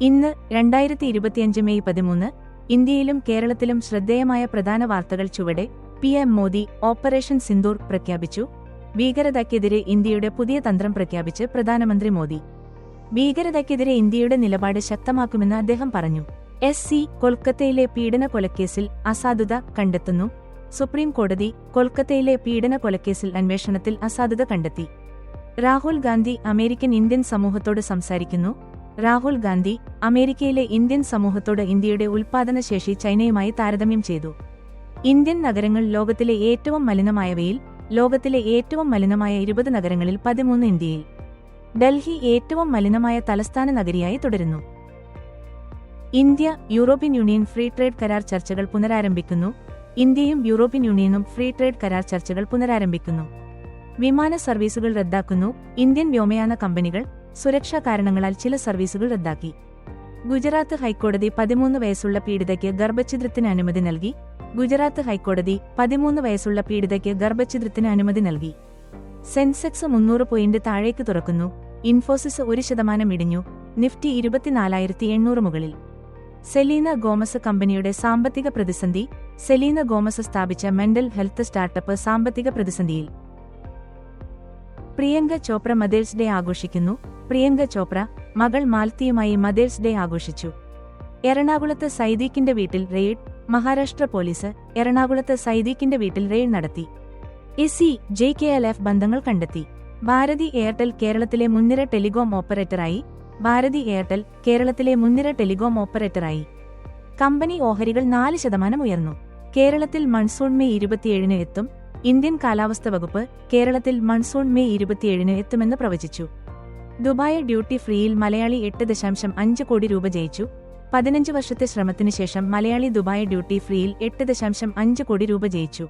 ഇന്ന് രണ്ടായിരത്തി ഇരുപത്തിയഞ്ച് മെയ് പതിമൂന്ന് ഇന്ത്യയിലും കേരളത്തിലും ശ്രദ്ധേയമായ പ്രധാന വാർത്തകൾ ചുവടെ P M Modi operation Sindoor പ്രഖ്യാപിച്ചു. ഭീകരതയ്ക്കെതിരെ ഇന്ത്യയുടെ പുതിയ തന്ത്രം പ്രഖ്യാപിച്ച് പ്രധാനമന്ത്രി മോദി. ഭീകരതയ്ക്കെതിരെ ഇന്ത്യയുടെ നിലപാട് ശക്തമാക്കുമെന്ന് അദ്ദേഹം പറഞ്ഞു. എസ് സി കൊൽക്കത്തയിലെ പീഡന കൊലക്കേസിൽ അസാധുത കണ്ടെത്തുന്നു. സുപ്രീം കോടതി കൊൽക്കത്തയിലെ പീഡന കൊലക്കേസിൽ അന്വേഷണത്തിൽ അസാധുത കണ്ടെത്തി. രാഹുൽ ഗാന്ധി അമേരിക്കൻ ഇന്ത്യൻ സമൂഹത്തോട് സംസാരിക്കുന്നു. രാഹുൽ ഗാന്ധി അമേരിക്കയിലെ ഇന്ത്യൻ സമൂഹത്തോട് ഇന്ത്യയുടെ ഉൽപാദനശേഷി ചൈനയുമായി താരതമ്യം ചെയ്തു. ഇന്ത്യൻ നഗരങ്ങൾ ലോകത്തിലെ ഏറ്റവും മലിനമായവയിൽ ലോകത്തിലെ ഏറ്റവും മലിനമായ ഇരുപത് നഗരങ്ങളിൽ പതിമൂന്ന് ഇന്ത്യയിൽ. ഡൽഹി ഏറ്റവും മലിനമായ തലസ്ഥാന നഗരിയായി തുടരുന്നു. India European union free trade കരാർ ചർച്ചകൾ പുനരാരംഭിക്കുന്നു. ഇന്ത്യയും യൂറോപ്യൻ യൂണിയനും ഫ്രീ ട്രേഡ് കരാർ ചർച്ചകൾ പുനരാരംഭിക്കുന്നു. വിമാന സർവീസുകൾ റദ്ദാക്കുന്നു. ഇന്ത്യൻ വ്യോമയാന കമ്പനികൾ സുരക്ഷാ കാരണങ്ങളാൽ ചില സർവീസുകൾ റദ്ദാക്കി. ഗുജറാത്ത് ഹൈക്കോടതി പതിമൂന്ന് വയസ്സുള്ള പീഡിതയ്ക്ക് ഗർഭഛിദ്രത്തിന് അനുമതി നൽകി. ഗുജറാത്ത് ഹൈക്കോടതി പതിമൂന്ന് വയസ്സുള്ള പീഡിതയ്ക്ക് ഗർഭഛിദ്രത്തിന് അനുമതി നൽകി. സെൻസെക്സ് മുന്നൂറ് പോയിന്റ് താഴേക്ക് തുറക്കുന്നു. ഇൻഫോസിസ് ഒരു ശതമാനം ഇടിഞ്ഞു. നിഫ്റ്റി ഇരുപത്തിനാലായിരത്തി എണ്ണൂറ് മുകളിൽ. സെലീന ഗോമസ് കമ്പനിയുടെ സാമ്പത്തിക പ്രതിസന്ധി. സെലീന ഗോമസ് സ്ഥാപിച്ച മെന്റൽ ഹെൽത്ത് സ്റ്റാർട്ടപ്പ് സാമ്പത്തിക പ്രതിസന്ധിയിൽ. പ്രിയങ്ക ചോപ്ര മദേഴ്സ് ഡേ ആഘോഷിക്കുന്നു. പ്രിയങ്ക ചോപ്ര മകൾ മാൽത്തിയുമായി മദേഴ്സ് ഡേ ആഘോഷിച്ചു. എറണാകുളത്ത് സൈദീഖിന്റെ വീട്ടിൽ റെയ്ഡ് മഹാരാഷ്ട്ര പോലീസ് എറണാകുളത്ത് സൈദീഖിന്റെ വീട്ടിൽ റെയ്ഡ് നടത്തി. EC J K L F ബന്ധങ്ങൾ കണ്ടെത്തി. ഭാരതി എയർടെൽ കേരളത്തിലെ മുൻനിര ടെലികോം ഓപ്പറേറ്ററായി. ഭാരതി എയർടെൽ കേരളത്തിലെ മുൻനിര ടെലികോം ഓപ്പറേറ്ററായി. കമ്പനി ഓഹരികൾ നാല് ശതമാനം ഉയർന്നു. കേരളത്തിൽ മൺസൂൺ മെയ് ഇരുപത്തിയേഴിന് എത്തും. ഇന്ത്യൻ കാലാവസ്ഥ വകുപ്പ് കേരളത്തിൽ മൺസൂൺ മെയ് ഇരുപത്തിയേഴിന് എത്തുമെന്ന് പ്രവചിച്ചു. ദുബായ് ഡ്യൂട്ടി ഫ്രീയിൽ മലയാളി എട്ട് ദശാംശം അഞ്ച് കോടി രൂപ ജയിച്ചു. പതിനഞ്ച് വർഷത്തെ ശ്രമത്തിനു ശേഷം മലയാളി ദുബായ് ഡ്യൂട്ടി ഫ്രീയിൽ എട്ട് ദശാംശം അഞ്ച് കോടി രൂപ ജയിച്ചു.